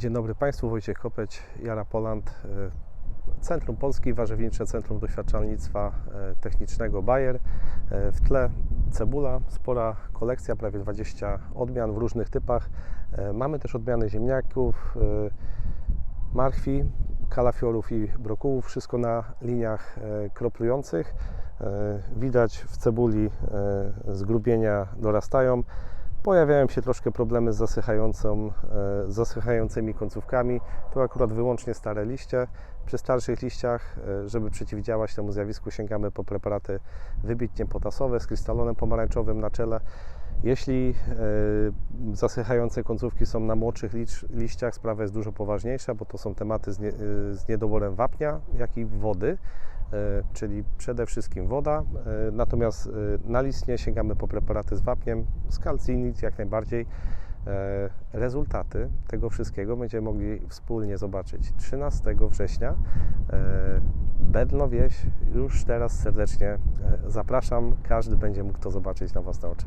Dzień dobry Państwu, Wojciech Kopeć, Jara Poland, e, Centrum Polski, Warzywnicze Centrum Doświadczalnictwa e, Technicznego Bayer. E, W tle cebula, spora kolekcja, prawie 20 odmian w różnych typach. Mamy też odmiany ziemniaków, marchwi, kalafiorów i brokułów, wszystko na liniach kroplujących. Widać w cebuli zgrubienia dorastają. Pojawiają się troszkę problemy z zasychającą, e, zasychającymi końcówkami. To akurat wyłącznie stare liście. Przy starszych liściach, e, żeby przeciwdziałać temu zjawisku, sięgamy po preparaty wybitnie potasowe z krystalonem pomarańczowym na czele. Jeśli e, zasychające końcówki są na młodszych liściach, sprawa jest dużo poważniejsza, bo to są tematy z, nie, z niedoborem wapnia, jak i wody, czyli przede wszystkim woda. e, Natomiast e, na listnie sięgamy po preparaty z wapniem, z kalcinit jak najbardziej. E, Rezultaty tego wszystkiego będziemy mogli wspólnie zobaczyć 13 września. E, Bedno Wieś, już teraz serdecznie e, zapraszam. Każdy będzie mógł to zobaczyć na własne oczy.